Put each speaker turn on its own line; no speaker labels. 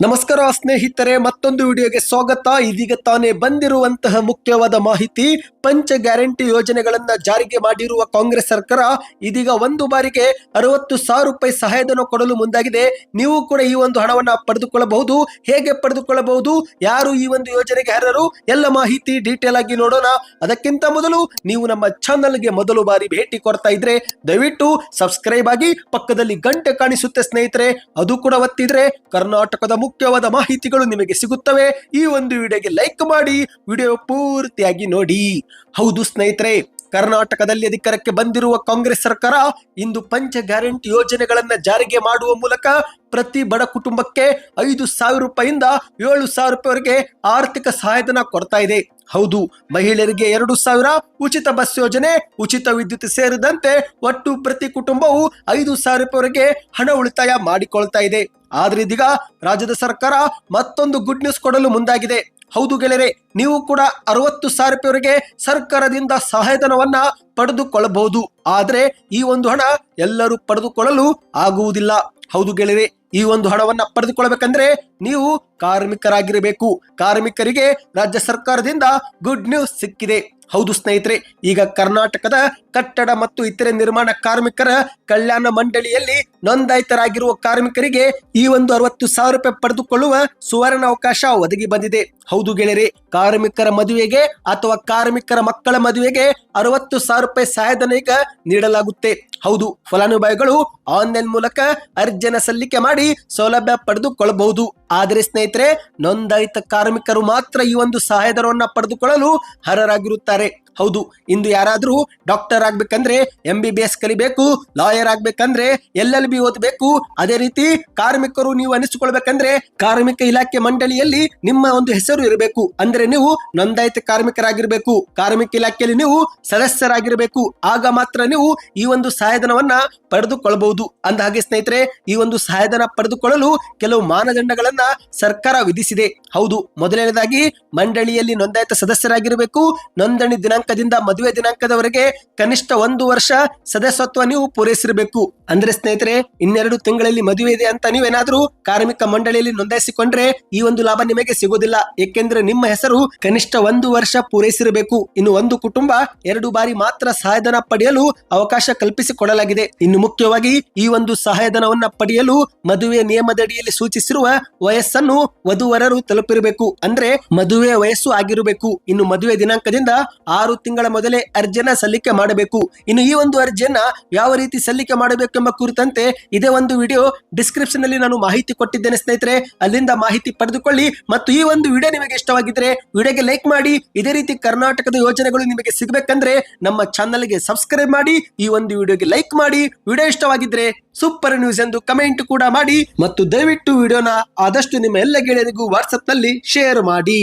ನಮಸ್ಕಾರ ಸ್ನೇಹಿತರೆ, ಮತ್ತೊಂದು ವಿಡಿಯೋಗೆ ಸ್ವಾಗತ. ಇದೀಗ ತಾನೇ ಬಂದಿರುವಂತಹ ಮುಖ್ಯವಾದ ಮಾಹಿತಿ, ಪಂಚ ಗ್ಯಾರಂಟಿ ಯೋಜನೆಗಳನ್ನ ಜಾರಿಗೆ ಮಾಡಿರುವ ಕಾಂಗ್ರೆಸ್ ಸರ್ಕಾರ ಇದೀಗ ಒಂದು ಬಾರಿಗೆ ಅರವತ್ತು ಸಾವಿರ ರೂಪಾಯಿ ಸಹಾಯಧನ ಕೊಡಲು ಮುಂದಾಗಿದೆ. ನೀವು ಕೂಡ ಈ ಒಂದು ಹಣವನ್ನ ಪಡೆದುಕೊಳ್ಳಬಹುದು. ಹೇಗೆ ಪಡೆದುಕೊಳ್ಳಬಹುದು? ಯಾರು ಈ ಒಂದು ಯೋಜನೆಗೆ ಅರ್ಹರು? ಎಲ್ಲ ಮಾಹಿತಿ ಡೀಟೇಲ್ ಆಗಿ ನೋಡೋಣ. ಅದಕ್ಕಿಂತ ಮೊದಲು ನೀವು ನಮ್ಮ ಚಾನಲ್ಗೆ ಮೊದಲು ಬಾರಿ ಭೇಟಿ ಕೊಡ್ತಾ ಇದ್ರೆ, ದಯವಿಟ್ಟು ಸಬ್ಸ್ಕ್ರೈಬ್ ಆಗಿ ಪಕ್ಕದಲ್ಲಿ ಗಂಟೆ ಕಾಣಿಸುತ್ತೆ ಸ್ನೇಹಿತರೆ. ಅದು ಕೂಡ ಒತ್ತಿದ್ರೆ ಕರ್ನಾಟಕದ ಮುಖ್ಯವಾದ ಮಾಹಿತಿಗಳು ನಿಮಗೆ ಸಿಗುತ್ತವೆ ಈ ಒಂದು ವಿಡಿಯೋಗೆ ಲೈಕ್ ಮಾಡಿ ವಿಡಿಯೋ ಪೂರ್ತಿಯಾಗಿ ನೋಡಿ. ಹೌದು ಸ್ನೇಹಿತರೆ ಕರ್ನಾಟಕದಲ್ಲಿ ಅಧಿಕಾರಕ್ಕೆ ಬಂದಿರುವ ಕಾಂಗ್ರೆಸ್ ಸರ್ಕಾರ ಇಂದು ಪಂಚ ಗ್ಯಾರಂಟಿ ಯೋಜನೆಗಳನ್ನ ಜಾರಿಗೆ ಮಾಡುವ ಮೂಲಕ ಪ್ರತಿ ಬಡ ಕುಟುಂಬಕ್ಕೆ ಐದು ಸಾವಿರ ರೂಪಾಯಿಂದ ಏಳು ಸಾವಿರ ರೂಪಾಯಿವರೆಗೆ ಆರ್ಥಿಕ ಸಹಾಯಧನ ಕೊಡ್ತಾ ಇದೆ. ಹೌದು, ಮಹಿಳೆಯರಿಗೆ ಎರಡು ಸಾವಿರ, ಉಚಿತ ಬಸ್ ಯೋಜನೆ, ಉಚಿತ ವಿದ್ಯುತ್ ಸೇರಿದಂತೆ ಒಟ್ಟು ಪ್ರತಿ ಕುಟುಂಬವು ಐದು ಸಾವಿರ ರೂಪಾಯಿವರೆಗೆ ಹಣ ಉಳಿತಾಯ ಮಾಡಿಕೊಳ್ತಾ ಇದೆ. ಆದ್ರೆ ಇದೀಗ ರಾಜ್ಯದ ಸರ್ಕಾರ ಮತ್ತೊಂದು ಗುಡ್ ನ್ಯೂಸ್ ಕೊಡಲು ಮುಂದಾಗಿದೆ. ಹೌದು ಗೆಳೆಯರೆ, ನೀವು ಕೂಡ ಅರವತ್ತು ಸಾವಿರ ರೂಪಾಯಿವರೆಗೆ ಸರ್ಕಾರದಿಂದ ಸಹಾಯಧನವನ್ನ ಪಡೆದುಕೊಳ್ಳಬಹುದು. ಆದರೆ ಈ ಒಂದು ಹಣ ಎಲ್ಲರೂ ಪಡೆದುಕೊಳ್ಳಲು ಆಗುವುದಿಲ್ಲ. ಹೌದು ಗೆಳೆಯರೆ, ಈ ಒಂದು ಹಣವನ್ನ ಪಡೆದುಕೊಳ್ಳಬೇಕಂದ್ರೆ ನೀವು ಕಾರ್ಮಿಕರಾಗಿರಬೇಕು. ಕಾರ್ಮಿಕರಿಗೆ ರಾಜ್ಯ ಸರ್ಕಾರದಿಂದ ಗುಡ್ ನ್ಯೂಸ್ ಸಿಕ್ಕಿದೆ. ಹೌದು ಸ್ನೇಹಿತರೆ, ಈಗ ಕರ್ನಾಟಕದ ಕಟ್ಟಡ ಮತ್ತು ಇತರೆ ನಿರ್ಮಾಣ ಕಾರ್ಮಿಕರ ಕಲ್ಯಾಣ ಮಂಡಳಿಯಲ್ಲಿ ನೋಂದಾಯಿತರಾಗಿರುವ ಕಾರ್ಮಿಕರಿಗೆ ಈ ಒಂದು ಅರವತ್ತು ಸಾವಿರ ರೂಪಾಯಿ ಪಡೆದುಕೊಳ್ಳುವ ಸುವರ್ಣ ಅವಕಾಶ ಒದಗಿ ಬಂದಿದೆ. ಹೌದು ಗೆಳೆಯರೆ, ಕಾರ್ಮಿಕರ ಮದುವೆಗೆ ಅಥವಾ ಕಾರ್ಮಿಕರ ಮಕ್ಕಳ ಮದುವೆಗೆ ಅರವತ್ತು ಸಾವಿರ ರೂಪಾಯಿ ಸಹಾಯಧನ ಈಗ ನೀಡಲಾಗುತ್ತೆ. ಹೌದು, ಫಲಾನುಭವಿಗಳು ಆನ್ಲೈನ್ ಮೂಲಕ ಅರ್ಜಿಯನ್ನು ಸಲ್ಲಿಕೆ ಮಾಡಿ ಸೌಲಭ್ಯ ಪಡೆದುಕೊಳ್ಳಬಹುದು. ಆದರೆ ಸ್ನೇಹಿತರೆ ನೋಂದಾಯಿತ ಕಾರ್ಮಿಕರು ಮಾತ್ರ ಈ ಒಂದು ಸಹಾಯಧನವನ್ನು ಪಡೆದುಕೊಳ್ಳಲು ಅರ್ಹರಾಗಿರುತ್ತಾರೆ. ಹೌದು, ಇಂದು ಯಾರಾದರೂ ಡಾಕ್ಟರ್ ಆಗ್ಬೇಕಂದ್ರೆ ಎಂ ಬಿ ಬಿ ಎಸ್ ಕಲಿಬೇಕು ಲಾಯರ್ ಆಗ್ಬೇಕಂದ್ರೆ ಎಲ್ ಎಲ್ ಬಿ ಓದಬೇಕು, ಅದೇ ರೀತಿ ಕಾರ್ಮಿಕರು ನೀವು ಅನಿಸಿಕೊಳ್ಬೇಕಂದ್ರೆ ಕಾರ್ಮಿಕ ಇಲಾಖೆ ಮಂಡಳಿಯಲ್ಲಿ ನಿಮ್ಮ ಒಂದು ಹೆಸರು ಇರಬೇಕು. ಅಂದ್ರೆ ನೀವು ನೋಂದಾಯಿತ ಕಾರ್ಮಿಕರಾಗಿರ್ಬೇಕು. ಕಾರ್ಮಿಕ ಇಲಾಖೆಯಲ್ಲಿ ನೀವು ಸದಸ್ಯರಾಗಿರಬೇಕು. ಆಗ ಮಾತ್ರ ನೀವು ಈ ಒಂದು ಸಹಾಯಧನವನ್ನ ಪಡೆದುಕೊಳ್ಳಬಹುದು ಅಂದ ಹಾಗೆ ಸ್ನೇಹಿತರೆ, ಈ ಒಂದು ಸಹಾಯಧನ ಪಡೆದುಕೊಳ್ಳಲು ಕೆಲವು ಮಾನದಂಡಗಳನ್ನ ಸರ್ಕಾರ ವಿಧಿಸಿದೆ. ಹೌದು, ಮೊದಲನೇದಾಗಿ ಮಂಡಳಿಯಲ್ಲಿ ನೋಂದಾಯಿತ ಸದಸ್ಯರಾಗಿರಬೇಕು. ನೋಂದಣಿ ದಿನಾಂಕದಿಂದ ಮದುವೆ ದಿನಾಂಕದವರೆಗೆ ಕನಿಷ್ಠ ಒಂದು ವರ್ಷ ಸದಸ್ಯತ್ವ ನೀವು ಪೂರೈಸಿರಬೇಕು. ಅಂದ್ರೆ ಸ್ನೇಹಿತರೆ, ಇನ್ನೆರಡು ತಿಂಗಳಲ್ಲಿ ಮದುವೆ ಇದೆ ಅಂತ ನೀವೇನಾದ್ರೂ ಕಾರ್ಮಿಕ ಮಂಡಳಿಯಲ್ಲಿ ನೋಂದಾಯಿಸಿಕೊಂಡ್ರೆ ಈ ಒಂದು ಲಾಭ ನಿಮಗೆ ಸಿಗೋದಿಲ್ಲ. ಏಕೆಂದ್ರೆ ನಿಮ್ಮ ಹೆಸರು ಕನಿಷ್ಠ ಒಂದು ವರ್ಷ ಪೂರೈಸಿರಬೇಕು. ಇನ್ನು ಒಂದು ಕುಟುಂಬ ಎರಡು ಬಾರಿ ಮಾತ್ರ ಸಹಾಯಧನ ಪಡೆಯಲು ಅವಕಾಶ ಕಲ್ಪಿಸಿಕೊಡಲಾಗಿದೆ. ಇನ್ನು ಮುಖ್ಯವಾಗಿ ಈ ಒಂದು ಸಹಾಯಧನವನ್ನ ಪಡೆಯಲು ಮದುವೆ ನಿಯಮದಡಿಯಲ್ಲಿ ಸೂಚಿಸಿರುವ ವಯಸ್ಸನ್ನು ವಧುವರರು ತಲುಪಿರಬೇಕು. ಅಂದ್ರೆ ಮದುವೆ ವಯಸ್ಸು ಆಗಿರಬೇಕು. ಇನ್ನು ಮದುವೆ ದಿನಾಂಕದಿಂದ ಆರು ತಿಂಗಳ ಮೊದಲೇ ಅರ್ಜಿಯನ್ನ ಸಲ್ಲಿಕೆ ಮಾಡಬೇಕು. ಇನ್ನು ಈ ಒಂದು ಅರ್ಜಿಯನ್ನ ಯಾವ ರೀತಿ ಸಲ್ಲಿಕೆ ಮಾಡಬೇಕೆಂಬ ಕುರಿತಂತೆ ಇದೇ ಒಂದು ವಿಡಿಯೋ ಡಿಸ್ಕ್ರಿಪ್ಷನ್ ಅಲ್ಲಿ ನಾನು ಮಾಹಿತಿ ಕೊಟ್ಟಿದ್ದೇನೆ ಸ್ನೇಹಿತರೆ. ಅಲ್ಲಿಂದ ಮಾಹಿತಿ ಪಡೆದುಕೊಳ್ಳಿ ಮತ್ತು ಈ ಒಂದು ವಿಡಿಯೋ ನಿಮಗೆ ಇಷ್ಟವಾಗಿದ್ರೆ ವಿಡಿಯೋಗೆ ಲೈಕ್ ಮಾಡಿ. ಇದೇ ರೀತಿ ಕರ್ನಾಟಕದ ಯೋಜನೆಗಳು ನಿಮಗೆ ಸಿಗಬೇಕಂದ್ರೆ ನಮ್ಮ ಚಾನಲ್ಗೆ ಸಬ್ಸ್ಕ್ರೈಬ್ ಮಾಡಿ, ಈ ಒಂದು ವಿಡಿಯೋಗೆ ಲೈಕ್ ಮಾಡಿ. ವಿಡಿಯೋ ಇಷ್ಟವಾಗಿದ್ರೆ ಸೂಪರ್ ನ್ಯೂಸ್ ಎಂದು ಕಮೆಂಟ್ ಕೂಡ ಮಾಡಿ. ಮತ್ತು ದಯವಿಟ್ಟು ವಿಡಿಯೋನ ಆದಷ್ಟು ನಿಮ್ಮ ಎಲ್ಲ ಗೆಳೆಯರಿಗೂ ವಾಟ್ಸಪ್ನಲ್ಲಿ ಶೇರ್ ಮಾಡಿ.